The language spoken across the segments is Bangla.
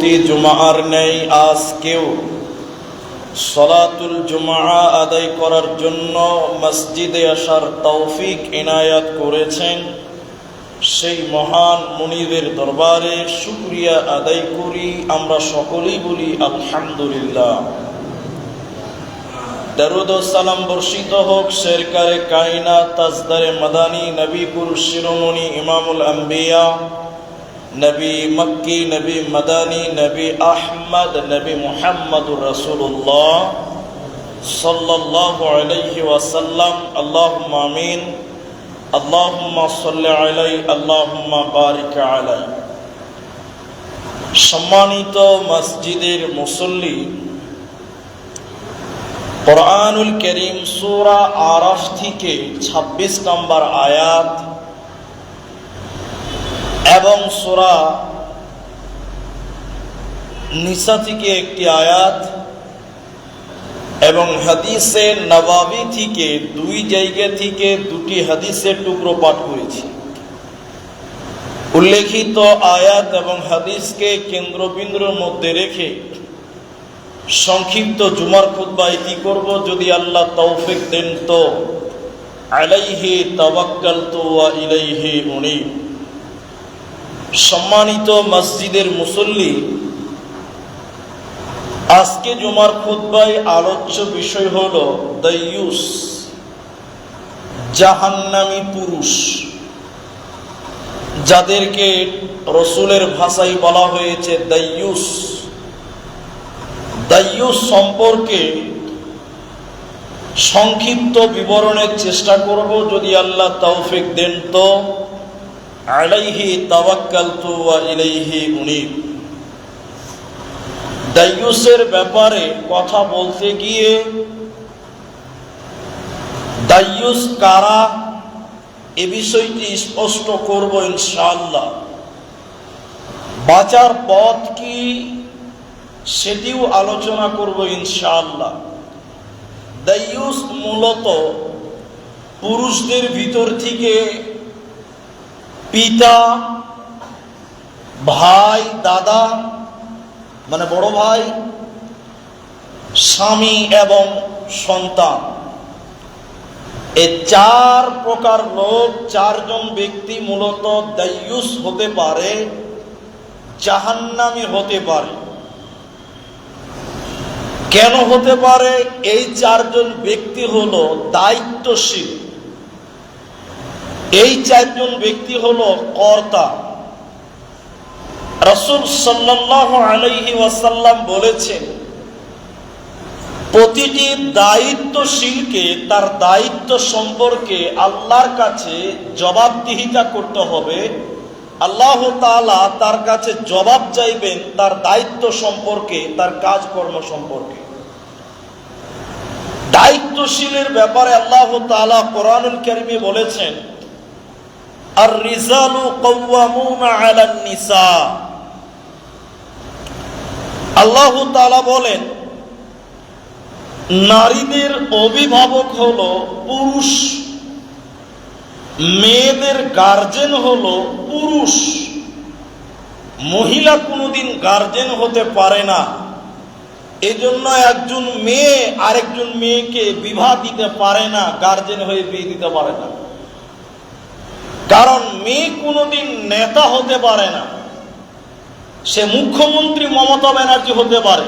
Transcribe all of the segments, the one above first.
প্রতি জুমার নেই আজকেও সলাতুল জুমা আদায় করার জন্য মসজিদে আসার তৌফিক এনায়াত করেছেন সেই মহান মুনিদের দরবারে শুক্রিয়া আদায় করি, আমরা সকলেই বলি আলহামদুলিল্লাহ। সালাম বর্ষিত হোক শেরকারে কায়না তাজদারে মাদানী নবী পুরুষ শিরোমণি, ইমামুল আম্বিয়া নবী মক্কি, নবী মাদানী, নবী আহমদ, নবী মুহাম্মদুর রাসূলুল্লাহ সাল্লাল্লাহু আলাইহি ওয়াসাল্লাম। আল্লাহুম্মা আমিন। আল্লাহুম্মা সাল্লি আলাই আল্লাহুম্মা বারিক আলাই সম্মানিত মসজিদের মুসল্লি, কোরআনুল করিম সূরা আরাফ থেকে ২৬ নম্বর আয়াত এবং সূরা নিসা থেকে একটি আয়াত এবং হাদিসে নবাবি থেকে দুই জায়গা থেকে দুটি হাদিসের টুকরো পাঠ করেছি। উল্লেখিত আয়াত এবং হাদিসকে কেন্দ্রবিন্দুর মধ্যে রেখে সংক্ষিপ্ত জুমার খুদ্া কি করব। যদি আল্লাহ তৌফিক দেন তো আলাইহি তাওয়াক্কাল তো ইলাইহি উনি সম্মানিত মসজিদের মুসল্লি, আজকে জুমার খুদ্ায় আলোচ্য বিষয় হল দয়ুস জাহান্নামি পুরুষ, যাদেরকে রসুলের ভাষায় বলা হয়েছে দয়ুস দায়ুস সম্পর্কে সংক্ষিপ্ত বিবরণের চেষ্টা করব, যদি আল্লাহ তৌফিক দেন তো। আলাইহি তাওয়াক্কাল তু ইলাইহি উনি দায়ুসের ব্যাপারে কথা বলতে গিয়ে দায়ুস কারা? এ বিষয়টি স্পষ্ট করব ইনশাআল্লাহ। বাঁচার পথ কি সেটিও আলোচনা করব ইনশাআল্লাহ। দায়ুস মূলত পুরুষদের ভিতর থেকে পিতা, ভাই, দাদা মানে বড় ভাই, স্বামী এবং সন্তান। এ চার প্রকার লোক চারজন ব্যক্তি মূলত দায়ুস হতে পারে, জাহান্নামি হতে পারে। কেন হতে পারে? এই চারজন ব্যক্তি হল দায়িত্বশীল। এই চারজন ব্যক্তি হল কর্তা। রসুল সাল্লাহ আলহি ওয়াসাল্লাম বলেছেন, প্রতিটি দায়িত্বশীলকে তার দায়িত্ব সম্পর্কে আল্লাহর কাছে জবাবদিহিতা করতে হবে। আল্লাহ তালা তার কাছে জবাব চাইবেন তার দায়িত্ব সম্পর্কে, তার কাজকর্ম সম্পর্কে। দায়িত্বশীলের ব্যাপারে আল্লাহ তালা কোরআনুল করিমে বলেছেন আর আলান নিসা আল্লাহ বলেন, নারীদের অভিভাবক হল পুরুষ, মেয়েদের গার্জেন হল পুরুষ। মহিলা কোনোদিন গার্জেন হতে পারে না। এজন্য একজন মেয়ে আরেকজন মেয়েকে বিবাহ দিতে পারে না গার্জেন হয়ে বিয়ে দিতে পারে না। কারণ মেয়ে কোনোদিন নেতা হতে পারে না। সে মুখ্যমন্ত্রী মমতা ব্যানার্জি হতে পারে।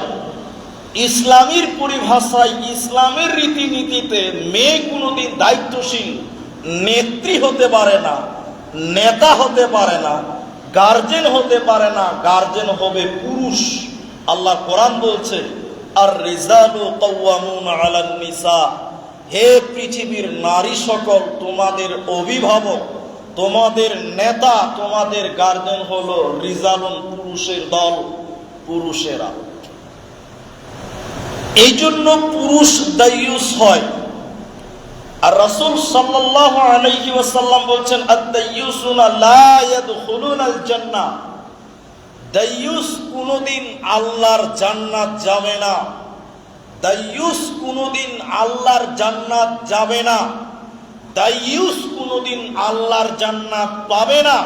ইসলামীর পরিভাষায় ইসলামের রীতিনীতিতে মেয়ে কোনোদিন দায়িত্বশীল নেত্রী হতে পারে না, নেতা হতে পারে না গার্জেন হতে পারে না গার্জেন হবে পুরুষ। আল্লাহ কোরআন বলছে আর রেজালু আলান নিসা হে পৃথিবীর নারী সকল, তোমাদের অভিভাবক তোমাদের নেতা, তোমাদের গার্জেন হলো রিজালুন পুরুষের দল, পুরুষেরা। এই জন্য পুরুষ দায়ুস হয়। আর রাসূল সাল্লাল্লাহু আলাইহি ওয়াসাল্লাম বলছেন জান্নাহ দায়ুস কোনোদিন আল্লাহর জান্নাত যাবে না। দায়ুস কোনোদিন আল্লাহর জান্নাত যাবে না। দায়ুস কোনোদিন আল্লাহর জান্নাত পাবে না।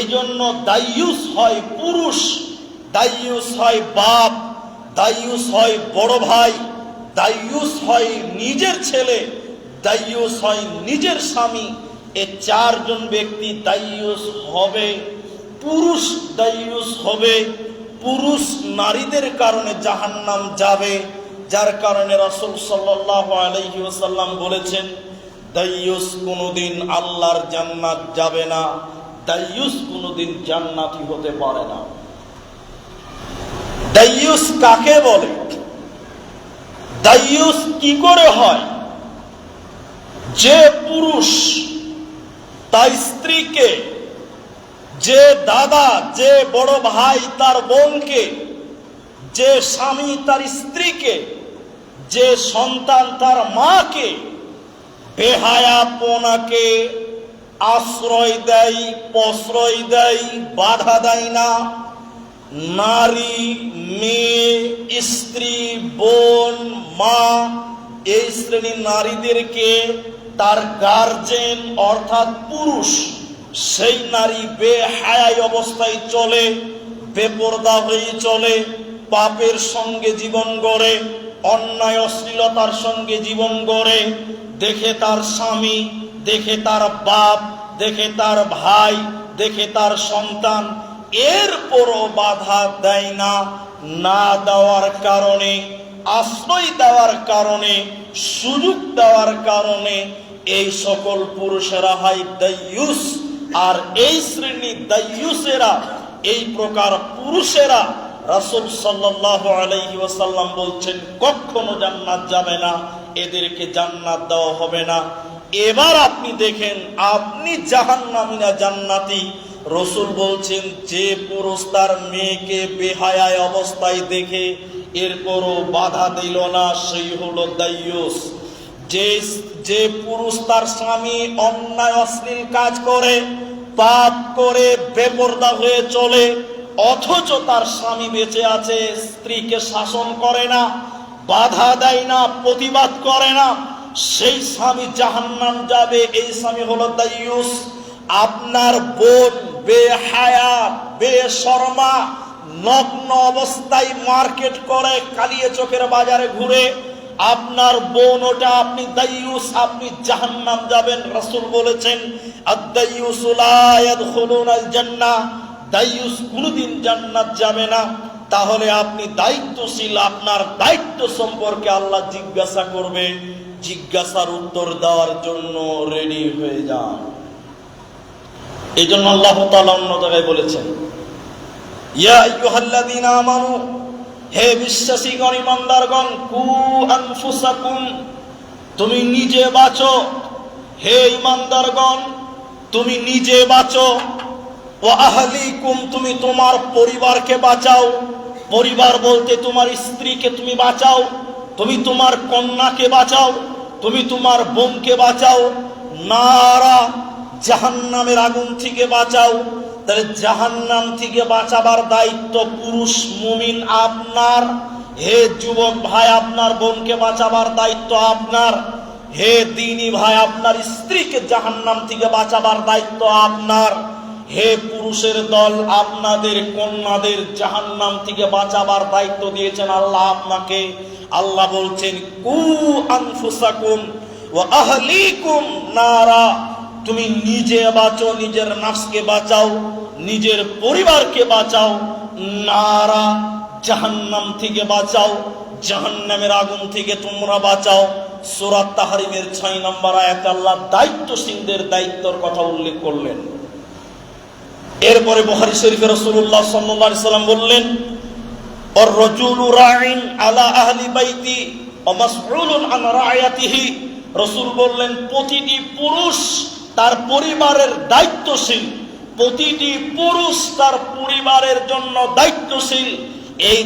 এজন্য দায়ুস হয় পুরুষ দাইয়ুস হয় বাপ দাইয়ুস হয় বড় ভাই দাইয়ুস হয় নিজের ছেলে দাইয়ুস হয় নিজের স্বামী। এ চারজন ব্যক্তি দাইয়ুস হবে, পুরুষ দাইয়ুস হবে, পুরুষ নারীদের কারণে জাহান্নাম যাবে, যার কারণে রাসূল সাল্লাল্লাহু আলাইহি ওয়াসাল্লাম বলেছেন দাইয়ুস কোনোদিন আল্লাহর জান্নাত যাবে না, দাইয়ুস কোনোদিন জান্নাতি হতে পারে না। দাইয়ুস কাকে বলে? দাইয়ুস কি করে হয়? যে পুরুষ তার স্ত্রীকে, যে দাদা, যে বড় ভাই তার বোনকে, যে স্বামী তার স্ত্রীকে, যে সন্তান তার মাকে বেহায়াপনাকে আশ্রয় দেয়, প্রশ্রয় দেয়, বাধা দেয় না। নারী, মেয়ে, স্ত্রী, বোন, মা, এই শ্রেণির নারীদেরকে তার গার্জেন অর্থাৎ পুরুষ, সেই নারী বেহায়াই অবস্থায় চলে, বেপরদা হয়ে চলে, পাপের সঙ্গে জীবন গড়ে। অন্যায় অশ্লীলতার সঙ্গে জীবন গড়ে, দেখে তার স্বামী, দেখে তার বাপ, দেখে তার ভাই, দেখে তার সন্তান এরপরও বাধা দেয় না না দেওয়ার কারণে, আশ্রয় দেওয়ার কারণে, সুযোগ দেওয়ার কারণে এই সকল পুরুষেরা হয় দাইয়ুস আর এই শ্রেণি দাইয়ুসেরা এই প্রকার পুরুষেরা রাসূল ওয়াসাল্লাম বলছেন, কখনো জান্নাত যাবে না, এদেরকে জান্নাত দেওয়া হবে না। এবার আপনি দেখেন, আপনি জাহান্নামী না জান্নাতি। রসুল বলছেন, যে পুরুষ তার মেয়েকে বেহায়ায় অবস্থায় দেখে এরপরও বাধা দিল না, সেই হলো দাইয়ুস যে যে পুরুষ তার স্বামী অন্যায়, অশ্লীল কাজ করে, পাপ করে, বেপর্দা হয়ে চলে অথচ তার স্বামী বেঁচে আছে, স্ত্রীকে শাসন করে না, বাধা দেয় না, প্রতিবাদ করে না। সেই স্বামী জাহান্নাম যাবে, এই স্বামী হলো দাইয়ুস আপনার বোন বেহায়া বেশর্মা, নগ্ন অবস্থায় মার্কেট করে কালিয়ে চোখের বাজারে ঘুরে, আপনার বোন ওটা, আপনি দাইয়ুস আপনি জাহান্নাম যাবেন, রাসূল বলেছেন আদ-দাইয়ুসু লা ইয়াদখুলুনাল জান্নাহ। দাইয়ুস কোনোদিন জান্নাত যাবে না। তাহলে আপনি দায়িত্বশীল, আপনার দায়িত্ব সম্পর্কে আল্লাহ জিজ্ঞাসা করবে। জিজ্ঞাসার উত্তর দেওয়ার জন্য রেডি হয়ে যান। এই জন্য আল্লাহ অন্য জায়গায় বলেছেন হে বিশ্বাসীগণ, ইমানদারগণ, কু তুমি নিজে বাঁচো। হে ইমানদারগণ, তুমি নিজে বাঁচো। ও আহলিকুম তুমি তোমার পরিবারকে বাঁচাও। পরিবার বলতে তোমার স্ত্রীকে তুমি বাঁচাও, তুমি তোমার কন্যাকে বাঁচাও, তুমি তোমার বোনকে বাঁচাও। নারা, জাহান্নামের আগুন থেকে বাঁচাও। তাহলে জাহান্নাম থেকে বাঁচাবার দায়িত্ব পুরুষ, মুমিন, আপনার। হে যুবক ভাই, আপনার বোনকে বাঁচাবার দায়িত্ব আপনার। হে দিনী ভাই, আপনার স্ত্রীকে জাহান্নাম থেকে বাঁচাবার দায়িত্ব আপনার। হে পুরুষের দল, আপনাদের কন্যাদের জাহান্নাম থেকে বাঁচাবার দায়িত্ব দিয়েছেন আল্লাহ আপনাকে। আল্লাহ বলছেন, কু আনফুসাকুম ও আহলিকুম নারা। তুমি নিজে বাঁচো, নিজের নাফসকে বাঁচাও, নিজের পরিবারকে বাঁচাও। নারা, জাহান্নাম থেকে বাঁচাও, জাহান্নামের আগুন থেকে তোমরা বাঁচাও। সুরাত তাহারিমের ছয় নম্বর আয়াত আল্লাহ দায়িত্বশীলদের দায়িত্বর কথা উল্লেখ করলেন। এরপরে বুখারী শরীফে রাসূলুল্লাহ সাল্লাল্লাহু আলাইহি সাল্লাম বললেন আর রাজুলু রাসূল বললেন, প্রতিটি পুরুষ তার পরিবারের দায়িত্বশীল। প্রতিটি পুরুষ তার পরিবারের জন্য দায়িত্বশীল। এই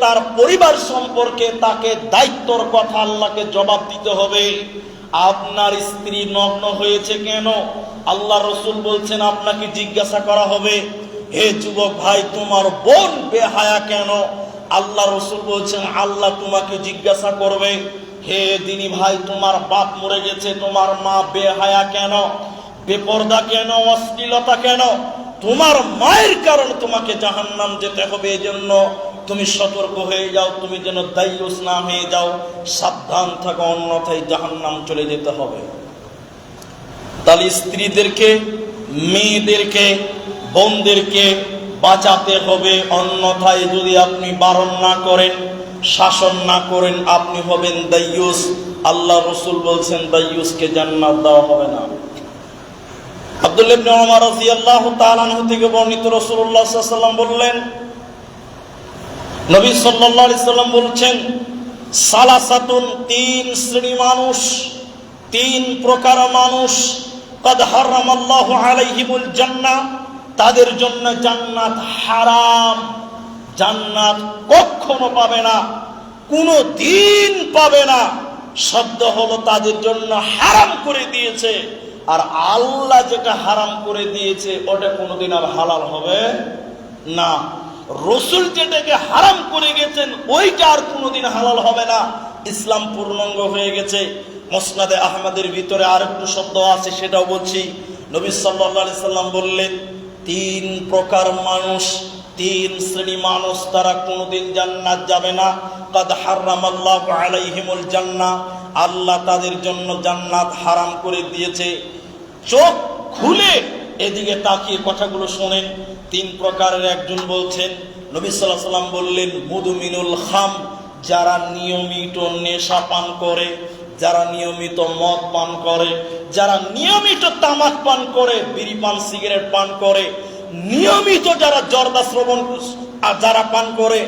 তার পরিবার সম্পর্কে তাকে দায়িত্বর কথা আল্লাহকে জবাব দিতে হবে। আপনার স্ত্রী নগ্ন হয়েছে কেন? আল্লাহ রসুল বলছেন, আপনাকে জিজ্ঞাসা করা হবে, হে যুবক ভাই, তোমার বোন বেহায়া কেন? আল্লাহ রসুল বলছেন, আল্লাহ তোমাকে জিজ্ঞাসা করবে, হে দিনী ভাই, তোমার বাপ মরে গেছে, তোমার মা বেহায়া কেন? বেপর্দা কেন? অশ্লীলতা কেন? তোমার মায়ের কারণে তোমাকে জাহান্নাম যেতে হবে এই জন্য তুমি সতর্ক হয়ে যাও, তুমি যেন দায়ুস না হয়ে যাও, সাবধান থাকো, অন্যথায় জাহান্নাম চলে যেতে হবে। তাহলে স্ত্রীদেরকে, মেয়েদেরকে, বোনদেরকে বাঁচাতে হবে, অন্যথায় যদি আপনি বারণ না করেন, শাসন না করেন, আপনি হবেন দাইয়ুস আল্লাহ রসুল বলছেন দাইয়ুসকে জান্নাত দেওয়া হবে না। আব্দুল ইবনে ওমর রাদিয়াল্লাহু তাআলা থেকে বর্ণিত রাসূলুল্লাহ বললেন নবী আলাইহি সাল্লাম বলছেন, সালাসাতুন তিন শ্রেণি মানুষ, তিন প্রকার মানুষ তাদের জন্য জান্নাত হারাম। জান্নাত কখনো পাবে না, কোনো দিন পাবে না। শব্দ হলো তাদের জন্য হারাম করে দিয়েছে। আর আল্লাহ যেটা হারাম করে দিয়েছে, ওটা কোনোদিন আর হালাল হবে না। রসুল যেটাকে হারাম করে গেছেন, ওইটা আর কোনোদিন হালাল হবে না। ইসলাম পূর্ণাঙ্গ হয়ে গেছে। মসনাদে আহমদের ভিতরে আর একটু শব্দ আছে, সেটাও বলছি। নবী সাল্লাহ সাল্লাম বললেন, তিন প্রকার মানুষ, তিন শ্রেণি মানুষ, তারা কোনোদিন জান্নাত যাবে না। কাদ হারাম আল্লাহ আলাইহিমুল জান্না, আল্লাহ তাদের জন্য জান্নাত হারাম করে দিয়েছে। চোখ খুলে এদিকে তাকিয়ে কথাগুলো শোনেন। তিন প্রকারের একজন বলছেন, নবী সাল্লাহ সাল্লাম বললেন মুদুমিনুল খাম, যারা নিয়মিত নেশা পান করে, যারা নিয়মিত মদ পান করে, যারা নিয়মিত তামাক পান করে, বিড়ি পান, সিগারেট পান করে, নিয়মিত যারা জর্দা শ্রবণ যারা পান করে,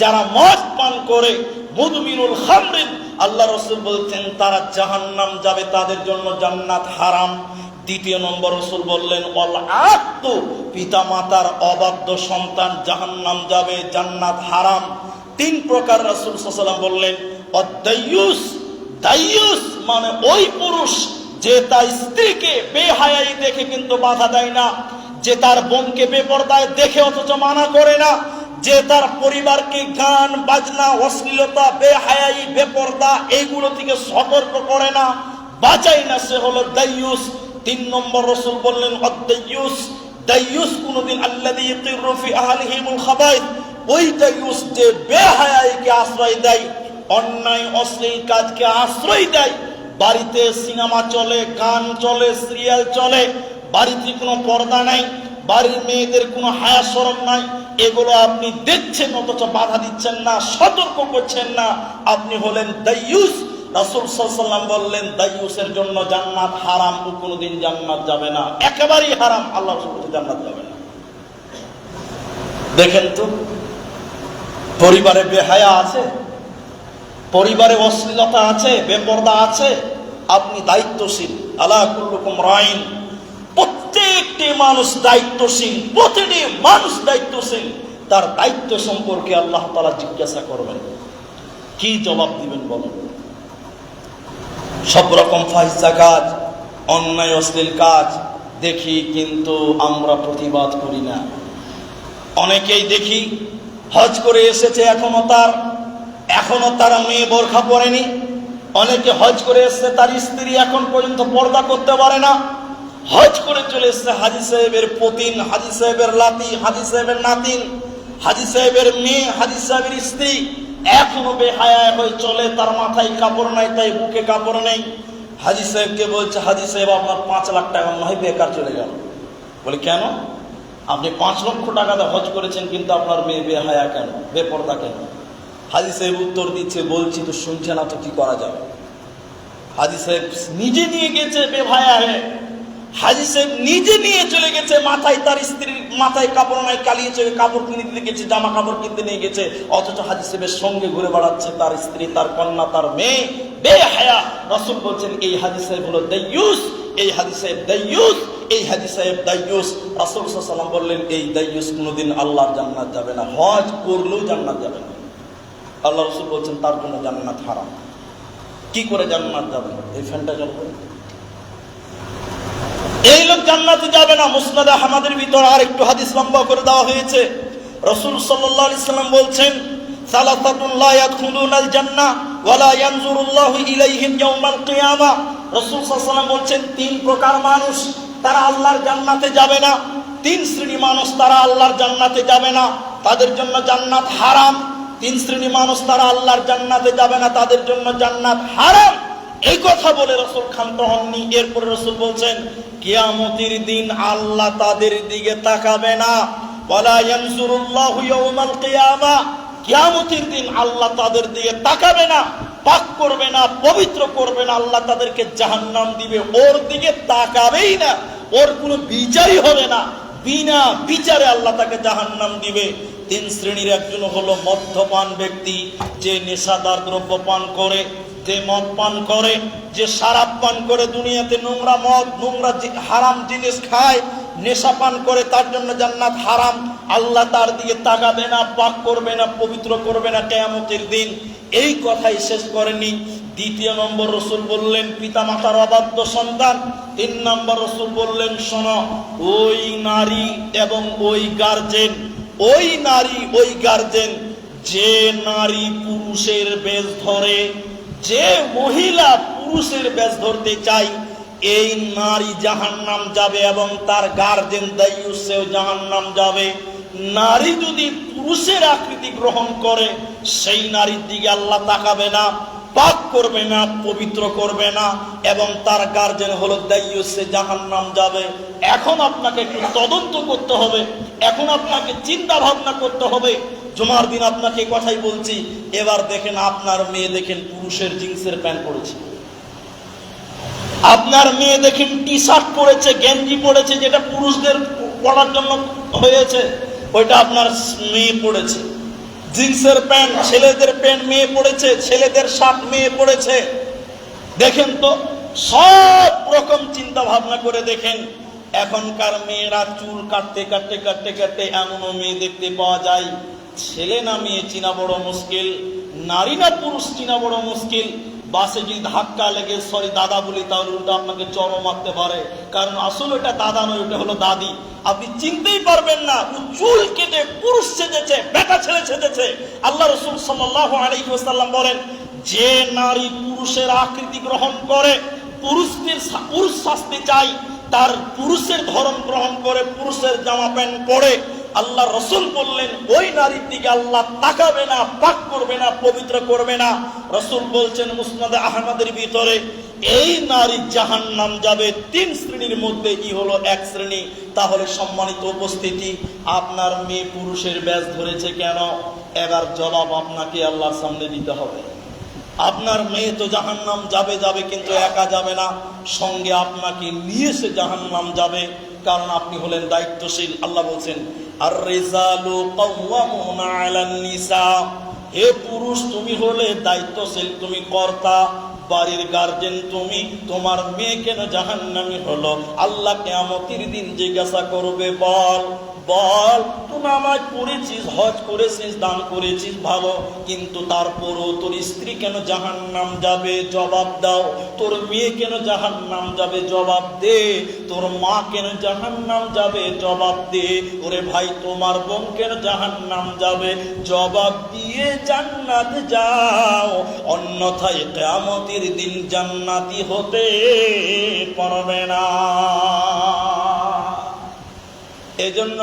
যারা মদ পান করে মুদমিনুল খামরিন, আল্লাহ রসুল বলছেন, তারা জাহান্নাম যাবে, তাদের জন্য জান্নাত হারাম। দ্বিতীয় নম্বর রসুল বললেন, অল আত্ম পিতা মাতার অবাধ্য সন্তান জাহান্নাম যাবে, জান্নাত হারাম। তিন প্রকার রসুল সাল্লাম বললেন অদ্দায়ুস দায়ুস মানে ওই পুরুষ যে তার স্ত্রীকে বেহায়াই দেখে কিন্তু বাধা দেয় না, যে তার বোনকে বেপরদায় দেখে অথচ মানা করে না, যে তার পরিবারকে গান, বাজনা, অশ্লীলতা, বেহায়াই, বেপরদা এইগুলো থেকে সতর্ক করে না। বাঁচাই না সে হলো দাইয়ুস। তিন নম্বর রসুল বললেন অদ্দাইয়ুস দাইয়ুস কোনদিন আল্লাযী ইয়াকিরু ফি আহলিহিমুল খাবাইথ ওই দাইয়ুস যে বেহায়াইকে আশ্রয় দেয়, অন্যায়, অশ্লীল কাজকে আশ্রয় দেয়, বাড়িতে সিনেমা চলে, গান চলে, সিরিয়াল চলে, বাড়িতে কোনো পর্দা নাই, বাড়ির মেয়েদের কোনো হায়া সরম নাই, এগুলো আপনি দেখছেন অথচ বাধা দিচ্ছেন না, সতর্ক করছেন না, আপনি হলেন দাইয়ুস রাসূল সাল্লাল্লাহু বললেন দাইয়ুসের জন্য জান্নাত হারাম, ও কোনোদিন জান্নাত যাবে না। একেবারেই হারাম আল্লাহ জান্নাত যাবে না। দেখেন তো, পরিবারে বেহায়া আছে, পরিবারে অশ্লীলতা আছে, বেপর্দা আছে, আপনি দায়িত্বশীল আল্লাহ কুল্লুকুম রাইন, প্রত্যেকটি মানুষ দায়িত্বশীল, প্রতিটি মানুষ দায়িত্বশীল, তার দায়িত্ব সম্পর্কে আল্লাহ তালা জিজ্ঞাসা করবেন। কি জবাব দিবেন বলেন? সব রকম ফাহিসা কাজ অন্যায়, অশ্লীল কাজ, দেখি কিন্তু আমরা প্রতিবাদ করি না। অনেকেই দেখি হজ করে এসেছে এখনও তার এখনও তার মেয়ে বোরখা পরেনি। অনেকে হজ করে এসছে তার স্ত্রী এখন পর্যন্ত পর্দা করতে পারে না। হজ করে চলে এসছে হাজি সাহেবের পতিন, হাজি সাহেবের লাতি, হাজি সাহেবের নাতিন, হাজি সাহেবের মেয়ে, হাজি সাহেবের স্ত্রী। এখনও বেহায়া হয়ে চলে, তার মাথায় কাপড় নাই, তাই বুকে কাপড় নেই। হাজি সাহেবকে বলছে হাজি সাহেব, আপনার পাঁচ লাখ টাকা হয় বেকার চলে গেল। বলে, কেন? আপনি পাঁচ লক্ষ টাকাতে হজ করেছেন, কিন্তু আপনার মেয়ে বেহায়া কেন? বেপর্দা কেন? হাজি সাহেব উত্তর দিচ্ছে, বলছি, তো শুনছে না তো কি করা যাবে? হাজি সাহেব নিজে নিয়ে গেছে বেভায়া হয়ে। হাজি সাহেব নিজে নিয়ে চলে গেছে, মাথায় তার স্ত্রীর মাথায় কাপড় নাই, কালিয়ে চলে কাপড় কিনে দিতে গেছে, জামা কাপড় কিনতে নিয়ে গেছে। অথচ হাজি সাহেবের সঙ্গে ঘুরে বেড়াচ্ছে তার স্ত্রী, তার কন্যা, তার মেয়ে। বেহায়া রসুল বলছেন, এই হাজি সাহেব হলো দাইয়ুস এই হাজি সাহেব দাইয়ুস এই হাজি সাহেব দাইয়ুস রাসূল সাল্লাম বললেন, এই দাইয়ুস কোনোদিন আল্লাহর জান্নাত যাবে না, হজ করলেও জান্নাত যাবে না। আল্লাহ রসুল বলছেন, তার জন্য জান্নাত হারাম। কি করে জান্নাত যাবে? এই ফ্যানটা জ্বলবে এই লোক জান্নাতে যাবে না। মুসনাদ আহমদের ভিতর আর একটু হাদিস লম্বা করে দেওয়া হয়েছে। রসুল সাল্লাল্লাহু আলাইহি সাল্লাম বলছেন বলছেন, তিন প্রকার মানুষ তারা আল্লাহর জান্নাতে যাবে না। তিন শ্রেণি মানুষ তারা আল্লাহর জান্নাতে যাবে না। তাদের জন্য জান্নাত হারাম। তিন শ্রেণি মানুষ তারা আল্লাহর জান্নাতে যাবে না। তাদের জন্য জান্নাত হারাম। এই কথা বলে রসুল ক্ষান্ত হননি। এরপরে রসুল বলছেন, কিয়ামতির দিন আল্লাহ তাদের দিকে তাকাবে না। কিয়ামতের দিন আল্লাহ তাদের দিকে তাকাবে না, পাক করবে না, পবিত্র আল্লাহ তাদেরকে জাহান্নাম দিবে। ওর দিকে তাকাবেই না, ওর কোনো বিচারই হবে না। বিনা বিচারে আল্লাহ তাকে জাহান্নাম দিবে। তিন শ্রেণির একজন হলো মদ্যপান ব্যক্তি, যে নেশাদার দ্রব্য পান করে। যে মদ পান করে, যে শারাপ পান করে দুনিয়াতে, নোংরা মদ, নোংরা হারাম জিনিস খায়, নেশা পান করে, তার জন্য জান্নাত হারাম। আল্লাহ তার দিকে তাকাবে না, পাক করবে না, পবিত্র করবে না কেয়ামতের দিন। এই কথাই শেষ করেনি। দ্বিতীয় নম্বর রসুল বললেন পিতা মাতার অবাধ্য সন্তান। তিন নম্বর রসুল বললেন, শোনো, ওই নারী এবং ওই গার্জেন, ওই নারী, ওই গার্জেন, যে নারী পুরুষের বেশ ধরে যে মহিলা পুরুষের বেশ ধরতে চাই, এই নারী জাহান নাম যাবে এবং তার গার্জেন দায়ুসেও জাহান নাম যাবে। নারী যদি পুরুষের আকৃতি গ্রহণ করে, সেই নারীর দিকে আল্লাহ তাকাবে না। পাক করবে না, পবিত্র করবে না, এবং তার গার্জেন হলো দায়ুসে জাহান নাম যাবে। এখন আপনাকে একটু তদন্ত করতে হবে, এখন আপনাকে চিন্তা ভাবনা করতে হবে। জুমার দিন আপনাকে কথাই বলছি, এবার দেখেন আপনার মেয়ে দেখেন পুরুষের জিন্সের প্যান্ট পরেছে। আপনার মেয়ে দেখেন টি শার্ট পরেছে, গেঞ্জি পরেছে, যেটা পুরুষদের পরার জন্য হয়েছে, ওইটা আপনার মেয়ে পড়েছে জিন্সের প্যান্ট, ছেলেদের প্যান্ট মেয়ে পড়েছে, ছেলেদের শার্ট মেয়ে পড়েছে। দেখেন তো, সব রকম চিন্তা ভাবনা করে দেখেন, এখনকার মেয়েরা চুল কাটতে কাটতে কাটতে কাটতে এমনও মেয়ে দেখতে পাওয়া যায়। ছেলে না মেয়ে চিনা বড় মুশকিল, নারী না পুরুষ চিনা বড় মুশকিল। বাসে যদি ধাক্কা লেগে সরি দাদা বলি, তাহলে উল্টো আপনাকে চরম মারতে পারে। কারণ আসলে ওটা দাদা নয় ওটা হলো দাদি। আপনি চিনতেই পারবেন না চুল কেটে পুরুষ সেজেছে, বেটা ছেলে সেজেছে। আল্লাহ রসুল সাল্লাহ আলাইহি ওয়াসাল্লাম বলেন, যে নারী পুরুষের আকৃতি গ্রহণ করে, পুরুষদের পুরুষ শাস্তি চাই, তার পুরুষের ধর্ম গ্রহণ করে, পুরুষের জামা প্যান্ট পরে আল্লাহ রসুল বললেন, ওই নারীর দিকে আল্লাহ তাকাবে না, পাক করবে না, পবিত্র করবে না। রসুল বলছেন মুসনাদে আহমদের ভিতরে, এই নারী জাহান নাম যাবে তিন শ্রেণির মধ্যে কি হলো এক শ্রেণি। তাহলে সম্মানিত উপস্থিতি, আপনার মেয়ে পুরুষের ব্যাস ধরেছে কেন? এবার জবাব আপনাকে আল্লাহর সামনে দিতে হবে। আপনার মেয়ে তো জাহান্নাম যাবে যাবে কিন্তু একা যাবে না। সঙ্গে আপনাকে নিয়ে সে জাহান্নাম যাবে, কারণ আপনি হলেন দায়িত্বশীল। আল্লাহ বলছেন আর রেজালু কাওয়ামুনা আলান নিসা। হে পুরুষ, তুমি হলে দায়িত্বশীল, তুমি কর্তা, বাড়ির গার্জেন তুমি, তোমার মেয়ে কেন জাহান্নামি হলো? আল্লাহ কেমতির দিন জিজ্ঞাসা করবে, বল। বল তুমি আমায় করেছিস, হজ করেছিস, দান করেছিস ভালো কিন্তু তারপরও তোর স্ত্রী কেন জাহান নাম যাবে? জবাব দাও। তোর মেয়ে কেন জাহান নাম যাবে? জবাব দে। তোর মা কেন জাহান নাম যাবে? জবাব দে। ওরে ভাই, তোমার বোন কেন জাহান নাম যাবে? জবাব দিয়ে জান্নাত যাও। অন্যথায় কেয়ামতের দিন জান্নাতি হতে পারবে না। এজন্য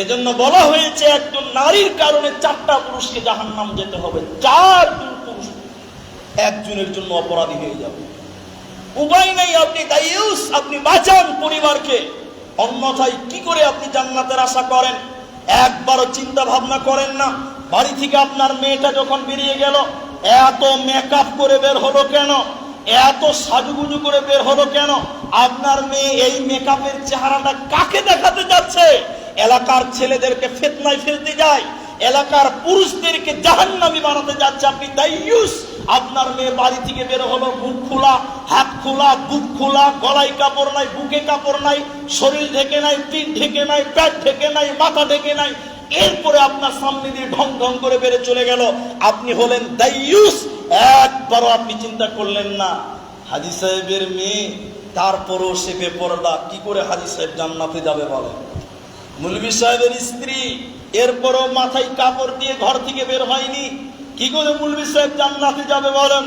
এজন্য বলা হয়েছে একজন নারীর কারণে চারটা পুরুষকে জাহান নাম যেতে হবে। চারজন পুরুষ একজনের জন্য অপরাধী হয়ে যাবে। উপায় নেই আপনি দায়ুস, আপনি বাঁচান পরিবারকে। অন্যথায় কি করে আপনি জান্নাতের আশা করেন? একবারও চিন্তা ভাবনা করেন না। বাড়ি থেকে আপনার মেয়েটা যখন বেরিয়ে গেল, এত মেকআপ করে বের হলো কেন? এত সাজুগুজু করে বের হলো কেন? আপনার মেয়ে এই মেকআপের চেহারাটা কাকে দেখাতে যাচ্ছে? এলাকার ছেলেদেরকে ফেতনায় ফেলতে যায়। এলাকার পুরুষদেরকে জাহান্নামি বানাতে যাচ্ছে আপনি। দাইয়ুস আপনার মেয়ে বাড়ি থেকে বের হলো মুখ খোলা, হাত খোলা, বুক খোলা, গলায় কাপড় নাই, বুকে কাপড় নাই, শরীর ঢেকে নাই, পিঠ ঢেকে নাই, পেট ঢেকে নাই, মাথা ঢেকে নাই। এরপরে আপনার সামনে দিয়ে ঢং ঢং করে বেড়ে চলে গেল। আপনি হলেন দাইয়ুস একবারও আপনি চিন্তা করলেন না। হাজি সাহেবের মেয়ে, তারপরও সে বেপরদা। কি করে হাজি সাহেব জান্নাতে যাবে বলেন মুলবি সাহেবের স্ত্রী, এরপরও মাথায় কাপড় দিয়ে ঘর থেকে বের হয়নি। কি করে মুলবি সাহেব জান্নাতে যাবে বলেন?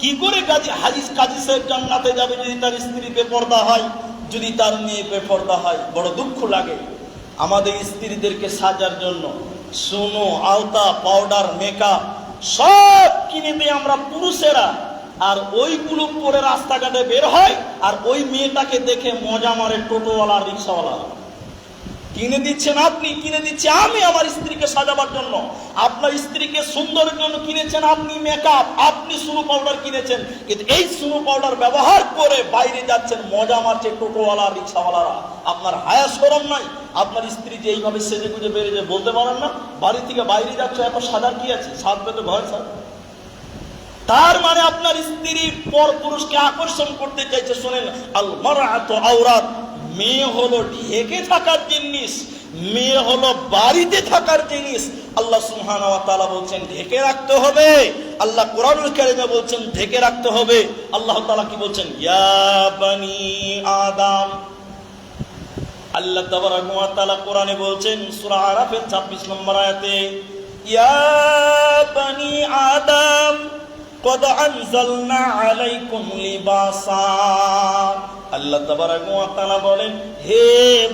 কি করে কাজী হাজি, কাজী সাহেব জান্নাতে যাবে যদি তার স্ত্রী বেপর্দা হয়? যদি তার মেয়ে বেপর্দা হয়, বড় দুঃখ লাগে। আমাদের স্ত্রীদেরকে সাজার জন্য সোনো আওতা পাউডার, মেকআপ সব কিনে দিই আমরা পুরুষেরা। আর ওইগুলো পরে রাস্তাঘাটে বের হয়, আর ওই মেয়েটাকে দেখে মজা মারে টোটোওয়ালা, রিক্সাওয়ালা। কিনে দিচ্ছেন আপনি, কিনে দিচ্ছি আমি আমার স্ত্রীকে সাজাবার জন্য। আপনার স্ত্রীকে সুন্দরের জন্য কিনেছেন আপনি মেকআপ আপনি সুনো পাউডার কিনেছেন। কিন্তু এই সুনো পাউডার ব্যবহার করে বাইরে যাচ্ছেন মজা মারছে টোটোওয়ালা, রিক্সাওয়ালারা। আপনার হায়া সরম নাই। আপনার স্ত্রী যে এইভাবে সেজে গুজে যে বলতে পারেন না? বাড়ি থেকে বাইরে যাচ্ছ এত সাজার কি আছে? সাজবে তো ঘর, সাজ। তার মানে আপনার স্ত্রী পর পুরুষকে আকর্ষণ করতে চাইছে, শোনেন আল মারাত আওরাত মেয়ে হলো ঢেকে থাকার জিনিস, মেয়ে হলো বাড়িতে থাকার জিনিস। আল্লাহ ওয়া বলছেন, ঢেকে রাখতে হবে। আল্লাহ কোরআনুল কারীমে বলছেন, ঢেকে রাখতে হবে। আল্লাহ তাআলা কি বলছেন, ইয়া বানি আদম। আল্লাহ তাবারাক ওয়া তাআলা কোরআনে বলছেন, সূরা আরাফের 26 নম্বর আয়াতে, ইয়া বানি আদম। কদ আনজালনা আলাইকুম লিবাসা। আল্লাহ তাবারাক ওয়া তাআলা বলেন, হে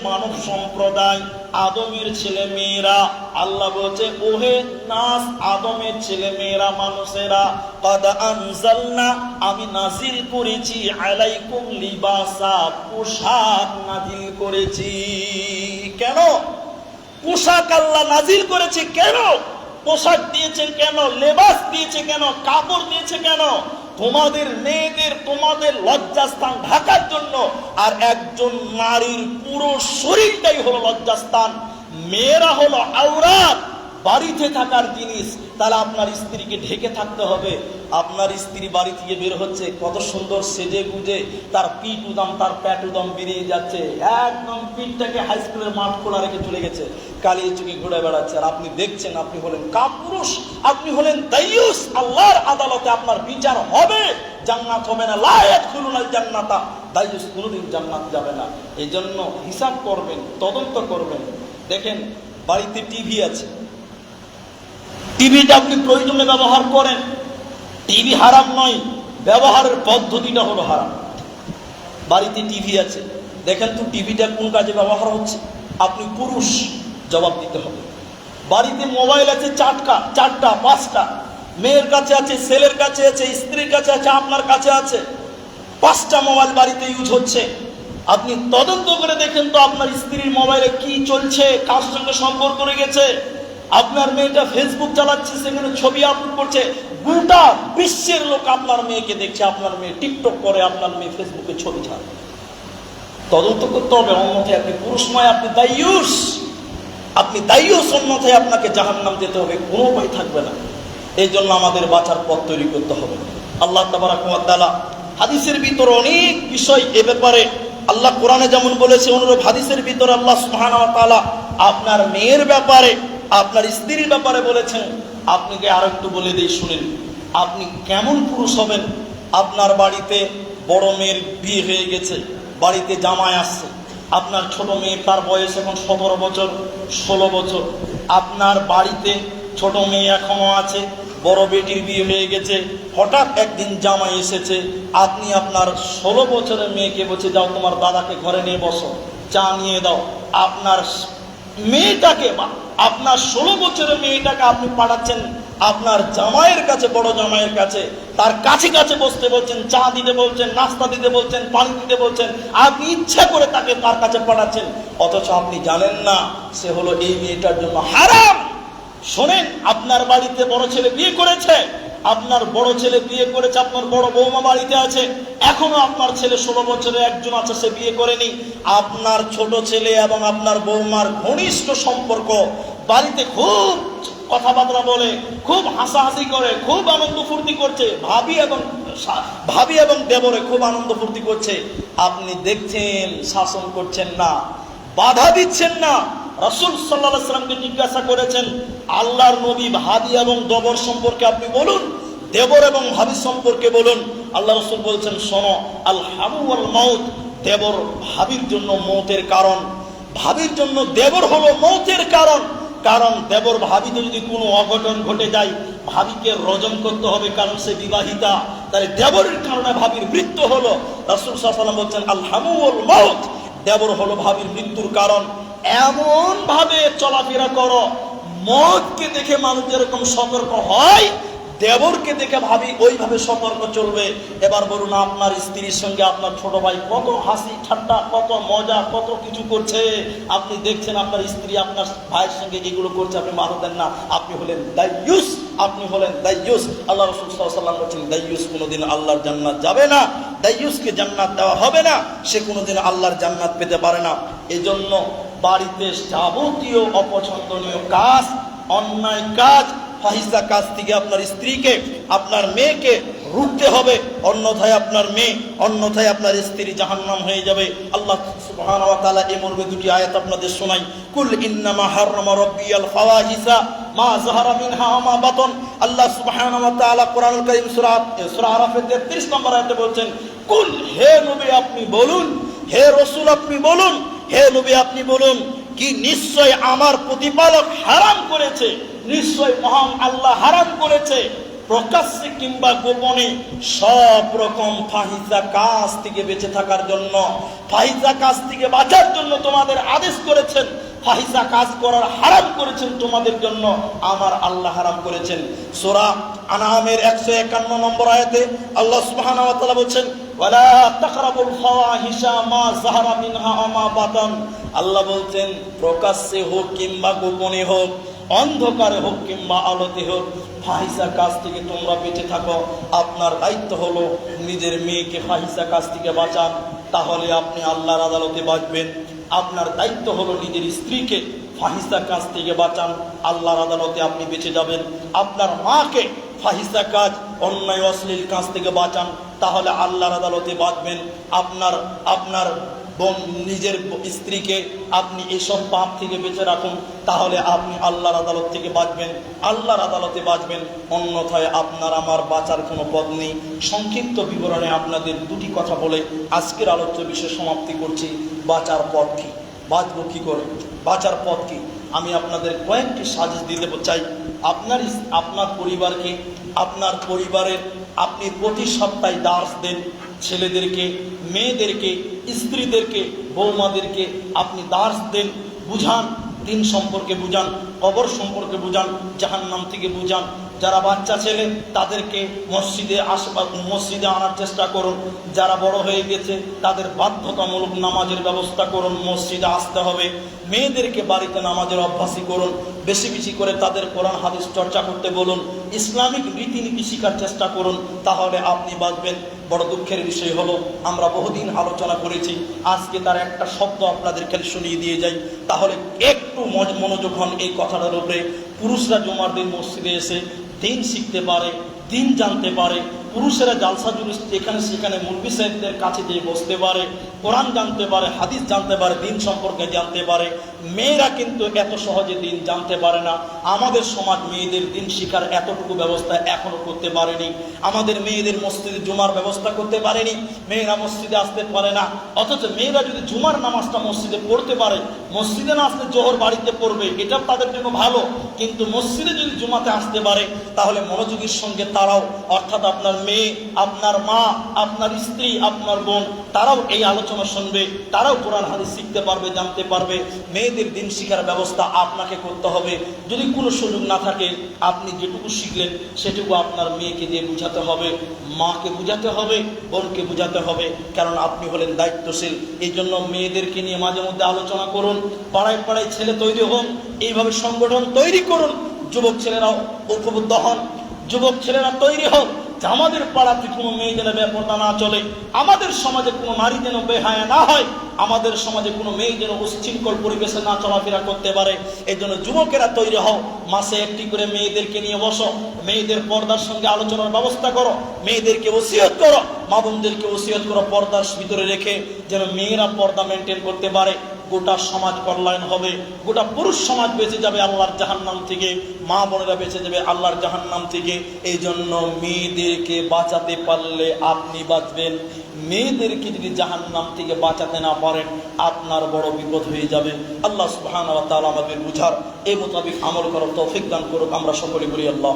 মানব সম্প্রদায়, আদমের ছেলে মেয়েরা আল্লাহ বলছে, ওহে নাস আদমের ছেলে মেয়েরা মানুষেরা, কদ আনজালনা, আমি নাজিল করেছি, আলাইকুম লিবাসা, পোশাক নাজিল করেছি। কেন? পোশাক আল্লাহ নাজিল করেছে কেন? পোশাক দিয়েছে কেন? লেবাস দিয়েছে কেন? কাপড় দিয়েছে কেন? তোমাদের মেয়েদের, তোমাদের লজ্জাস্থান ঢাকার জন্য। আর একজন নারীর পুরো শরীরটাই হলো লজ্জাস্থান। মেয়েরা হলো আওরাত। বাড়িতে থাকার জিনিস, তাহলে আপনার স্ত্রীকে ঢেকে থাকতে হবে। আপনার স্ত্রী বাড়ি থেকে বের হচ্ছে, কত সুন্দর সেজে গুজে, তার পিঠ উদাম, তার প্যাট উদাম বেরিয়ে যাচ্ছে। একদম পিঠটাকে হাই স্কুলের মাঠ খোলা রেখে চলে গেছে। কালিয়ে চুকে ঘুরে বেড়াচ্ছে আর আপনি দেখছেন, আপনি হলেন কাপুরুষ, আপনি হলেন দাইয়ুস আল্লাহর আদালতে আপনার বিচার হবে। জান্নাত হবে না। লায়াত খুলুন জান্নাতা দাইয়ুস কোনোদিন জান্নাত যাবে না। এই জন্য হিসাব করবেন, তদন্ত করবেন। দেখেন, বাড়িতে টিভি আছে। টিভিটা আপনি প্রয়োজনে ব্যবহার করেন। টিভি হারাম নয়, ব্যবহারের পদ্ধতিটা হলো হারাম। বাড়িতে টিভি আছে, দেখেন তো টিভিটা কোন কাজে ব্যবহার হচ্ছে? আপনি পুরুষ, জবাব দিতে হবে। বাড়িতে মোবাইল আছে চারটা চারটা, পাঁচটা। মেয়ের কাছে আছে, ছেলের কাছে আছে, স্ত্রীর কাছে আছে, আপনার কাছে আছে। পাঁচটা মোবাইল বাড়িতে ইউজ হচ্ছে। আপনি তদন্ত করে দেখেন তো আপনার স্ত্রীর মোবাইলে কি চলছে, কার সঙ্গে সম্পর্ক রেখেছে আপনার মেয়েটা ফেসবুক চালাচ্ছে, সেখানে ছবি আপলোড করছে, গোটা বিশ্বের লোক আপনার মেয়েকে দেখছে, আপনার মেয়ে টিকটক করে, আপনার মেয়ে ফেসবুকে ছবি ছাড়ে। তদন্ত করতে হবে, অন্যথায় আপনি পুরুষময়, আপনি দায়ুষ আপনি দায়ুস অন্যথায় আপনাকে জাহান্নাম যেতে হবে, কোনো উপায় থাকবে না। এই জন্য আমাদের বাঁচার পথ তৈরি করতে হবে। আল্লাহ তাবারাকালা হাদিসের ভিতরে অনেক বিষয় এ ব্যাপারে আল্লাহ কোরআনে যেমন বলেছে, অনুরূপ হাদিসের ভিতরে আল্লাহ ওয়া আপনার মেয়ের ব্যাপারে আপনার স্ত্রীর ব্যাপারে বলেছেন, আপনাকে আর একটু বলে দিই, শুনেন, আপনি কেমন পুরুষ হবেন? আপনার বাড়িতে বড় মেয়ের বিয়ে হয়ে গেছে, বাড়িতে জামাই আসছে, আপনার ছোট মেয়ে তার বয়স এখন সতেরো বছর, ষোলো বছর, আপনার বাড়িতে ছোট মেয়ে এখনও আছে, বড় বেটির বিয়ে হয়ে গেছে, হঠাৎ একদিন জামাই এসেছে, আপনি আপনার ষোলো বছরের মেয়েকে বলছে, যাও তোমার দাদাকে ঘরে নিয়ে বসো, চা নিয়ে দাও। আপনার মেয়েটাকে আপনার ষোলো বছরের মেয়েটাকে আপনি পাঠাচ্ছেন, আপনার জামাইয়ের কাছে, বড় জামাইয়ের কাছে, তার কাছে কাছে বসতে বলছেন, চা দিতে বলছেন, নাস্তা দিতে বলছেন, পানি দিতে বলছেন, আপনি ইচ্ছা করে তাকে তার কাছে পাঠাচ্ছেন, অথচ আপনি জানেন না, সে হলো এই মেয়েটার জন্য হারাম। শোনেন, আপনার বাড়িতে বড় ছেলে বিয়ে করেছে, আপনার বড় ছেলে বিয়ে করেছে, আপনার বড় বৌমা বাড়িতে আছে, এখনও আপনার ছেলে ষোলো বছরের একজন আছে, সে বিয়ে করেনি। আপনার ছোট ছেলে এবং আপনার বৌমার ঘনিষ্ঠ সম্পর্ক, বাড়িতে খুব কথাবার্তা বলে, খুব হাসাহাসি করে, খুব আনন্দ ফুর্তি করছে, ভাবি এবং ভাবি এবং দেবরে খুব আনন্দ ফুর্তি করছে। আপনি দেখছেন, শাসন করছেন না, বাধা দিচ্ছেন না রসুল সাল্লাহ সাল্লামকে জিজ্ঞাসা করেছেন, আল্লাহর নবী ভাবি এবং দবর সম্পর্কে আপনি বলুন, দেবর এবং ভাবি সম্পর্কে বলুন। আল্লাহ রসুল বলছেন, শোনো আল হামু আল মাউত দেবর ভাবির জন্য মৌতের কারণ। ভাবির জন্য দেবর হলো মৌতের কারণ। কারণ দেবর ভাবিতে যদি কোনো অঘটন ঘটে যায়, ভাবিকে রজম করতে হবে কারণ সে বিবাহিতা। তাহলে দেবরের কারণে ভাবির মৃত্যু হলো। রাসুল সাল্লাম বলছেন আল্লাহুল মৌত দেবর হলো ভাবির মৃত্যুর কারণ। এমন ভাবে চলাফেরা করো, মদকে দেখে মানুষ যেরকম সতর্ক হয়, দেবরকে দেখে ভাবি ওইভাবে সতর্ক চলবে। এবার বলুন, আপনার স্ত্রীর সঙ্গে আপনার ছোট ভাই কত হাসি ঠাট্টা, কত মজা, কত কিছু করছে? আপনি দেখছেন আপনার স্ত্রী আপনার ভাইয়ের সঙ্গে এগুলো করছে, আপনি মানো দেন না। আপনি হলেন দাইয়ুস আপনি হলেন দাইয়ুস আল্লাহ রসুল সাল্লাম বলছেন দাইয়ুস কোনোদিন আল্লাহর জান্নাত যাবে না দাইয়ুসকে জান্নাত দেওয়া হবে না, সে কোনোদিন আল্লাহর জান্নাত পেতে পারে না। এই জন্য বাড়িতে যাবতীয় অপছন্দনীয় কাজ, অন্যায় কাজ ফাহিসা কাজ থেকে আপনার স্ত্রীকে, আপনার মেয়েকে রুখতে হবে। অন্যথায় আপনার মেয়ে, অন্যথায় আপনার স্ত্রী জাহান্নাম হয়ে যাবে। আল্লাহ সুবহানাহু ওয়া তাআলা এই মর্মে দুটি আয়াত আপনাদের শোনাই। কুল ইন্নামা হাররামা রাব্বিয়াল ফাওয়াহিসা মা যাহারা মিনহা ওয়া মা বাতন। আল্লাহ সুবহানাহু ওয়া তাআলা কোরআনুল কারীম সূরা সূরা আরাফের 33 নম্বর আয়াতে বলছেন, কুল হে নবী আপনি বলুন, হে রসুল আপনি বলুন হে নবী, আপনি বলুন, কি নিশ্চয় আমার প্রতিপালক হারাম করেছে? নিশ্চয় মহান আল্লাহ হারাম করেছে? প্রকাশ্যে কিংবা গোপনে সব রকম ফাহিজা কাজ থেকে বেঁচে থাকার জন্য ফাহিজা কাজ থেকে বাঁচার জন্য তোমাদের আদেশ করেছেন ফাহিজা কাজ করার হারাম করেছেন তোমাদের জন্য, আমার আল্লাহ হারাম করেছেন। সোরা আনামের একশো একান্ন নম্বর আয়াতে আল্লাহ ওয়া বলছেন ওয়ালা তাকরাবুল ফাওয়াহিশা মা যাহারা মিনহা ওয়া মা বাতান। আল্লাহ বলছেন, প্রকাশ্যে হোক কিংবা গোপনে হোক, অন্ধকারে হোক কিংবা আলোতে হোক ফাহিসা কাজ থেকে তোমরা বেঁচে থাকো। আপনার দায়িত্ব হলো নিজের মেয়েকে ফাহিসা কাজ থেকে বাঁচান। তাহলে আপনি আল্লাহর আদালতে বাঁচবেন। আপনার দায়িত্ব হলো নিজের স্ত্রীকে ফাহিসা কাজ থেকে বাঁচান। আল্লাহর আদালতে আপনি বেঁচে যাবেন। আপনার মাকে ফাহিসা কাজ, অন্যায়, অশ্লীল কাজ থেকে বাঁচান। তাহলে আল্লাহর আদালতে বাঁচবেন আপনার আপনার বোন, নিজের স্ত্রীকে আপনি এসব পাপ থেকে বেঁচে রাখুন, তাহলে আপনি আল্লাহর আদালত থেকে বাঁচবেন। আল্লাহর আদালতে বাঁচবেন, অন্যথায় আপনার আমার বাঁচার কোনো পথ নেই। সংক্ষিপ্ত বিবরণে আপনাদের দুটি কথা বলে আজকের আলোচ্য বিষয় সমাপ্তি করছি। বাঁচার পথ কি? বাঁচবো কী করে? বাঁচার পথ কি? আমি আপনাদের কয়েকটি সাজেস দিতে চাই, আপনার আপনার পরিবারকে, আপনার পরিবারের আপনি প্রতি সপ্তাহে দাস দেন ছেলেদেরকে, মেয়েদেরকে, স্ত্রীদেরকে, বৌমাদেরকে আপনি দাস দেন, বুঝান। দিন সম্পর্কে বুঝান, কবর সম্পর্কে বুঝান, জাহান্নাম থেকে বুঝান। যারা বাচ্চা ছেলে, তাদেরকে মসজিদে আশপাশ মসজিদে আনার চেষ্টা করুন। যারা বড় হয়ে গেছে, তাদের বাধ্যতামূলক নামাজের ব্যবস্থা করুন, মসজিদে আসতে হবে। মেয়েদেরকে বাড়িতে নামাজের অভ্যাসী করুন, বেশি বেশি করে তাদের কোরআন, হাদিস চর্চা করতে বলুন। ইসলামিক রীতিনীতি শিখার চেষ্টা করুন, তাহলে আপনি বাঁচবেন। বড় দুঃখের বিষয় হলো, আমরা বহুদিন আলোচনা করেছি, আজকে তার একটা শব্দ আপনাদের খেলে শুনিয়ে দিয়ে যাই। তাহলে একটু মনোযোগ হন এই কথাটার উপরে। পুরুষরা জমার দিন মসজিদে এসে দিন শিখতে পারে, দিন জানতে পারে। পুরুষেরা জালসা জুলুস এখানে সেখানে মুরবি সাহেবদের কাছে দিয়ে বসতে পারে। কোরআন জানতে পারে, হাদিস জানতে পারে, দিন সম্পর্কে জানতে পারে। মেয়েরা কিন্তু এত সহজে দিন জানতে পারে না। আমাদের সমাজ মেয়েদের দিন শিকার এতটুকু ব্যবস্থা এখনও করতে পারেনি। আমাদের মেয়েদের মসজিদে জুমার ব্যবস্থা করতে পারেনি। মেয়েরা মসজিদে আসতে পারে না। অথচ মেয়েরা যদি জুমার নামাজটা মসজিদে পড়তে পারে, মসজিদে না আসলে জোহর বাড়িতে পড়বে, এটা তাদের জন্য ভালো। কিন্তু মসজিদে যদি জুমাতে আসতে পারে, তাহলে মনোযোগীর সঙ্গে তারাও, অর্থাৎ আপনার মেয়ে, আপনার মা, আপনার স্ত্রী, আপনার বোন, তারাও এই আলোচনা শুনবে, তারাও কোরআন, হাদিস শিখতে পারবে, জানতে পারবে। মেয়েদের দিন শিখার ব্যবস্থা আপনাকে করতে হবে। যদি কোনো সুযোগ না থাকে, আপনি যেটুকু শিখলেন, সেটুকু আপনার মেয়েকে দিয়ে বুঝাতে হবে, মাকে বুঝাতে হবে, বোনকে বুঝাতে হবে। কারণ আপনি হলেন দায়িত্বশীল। এই জন্য মেয়েদেরকে নিয়ে মাঝে মধ্যে আলোচনা করুন, পাড়ায় পাড়ায় ছেলে তৈরি হন এইভাবে সংগঠন তৈরি করুন। যুবক ছেলেরাও ঐক্যবদ্ধ হন, যুবক ছেলেরা তৈরি হোক। যে আমাদের পাড়াতে কোনো মেয়ে যেন বেপর্দা না চলে? আমাদের সমাজে কোনো নারী যেন বেহায়া না হয়? আমাদের সমাজে কোনো মেয়ে যেন উচ্ছৃঙ্খল পরিবেশে না চলাফেরা করতে পারে? এই জন্য যুবকেরা তৈরি হও। মাসে একটি করে মেয়েদেরকে নিয়ে বসো। মেয়েদের পর্দার সঙ্গে আলোচনার ব্যবস্থা করো। মেয়েদেরকে ওসিয়ত করো। মা বোনদেরকে ওসিয়ত করো, পর্দার ভিতরে রেখে যেন মেয়েরা পর্দা মেনটেন করতে পারে। গোটা সমাজ কল্যাণ হবে, গোটা পুরুষ সমাজ বেঁচে যাবে আল্লাহর জাহান্নাম থেকে, মা বোনেরা বেঁচে যাবে আল্লাহর জাহান্নাম থেকে। এই জন্য মেয়েদেরকে বাঁচাতে পারলে আপনি বাঁচবেন। মেয়েদেরকে যদি জাহান্নাম থেকে বাঁচাতে না পারেন, আপনার বড় বিপদ হয়ে যাবে। আল্লাহ তাআলা আমাদের বুঝার এই মোতাবিক আমল করার তৌফিক দান করুক। আমরা সকলে বলি আল্লাহ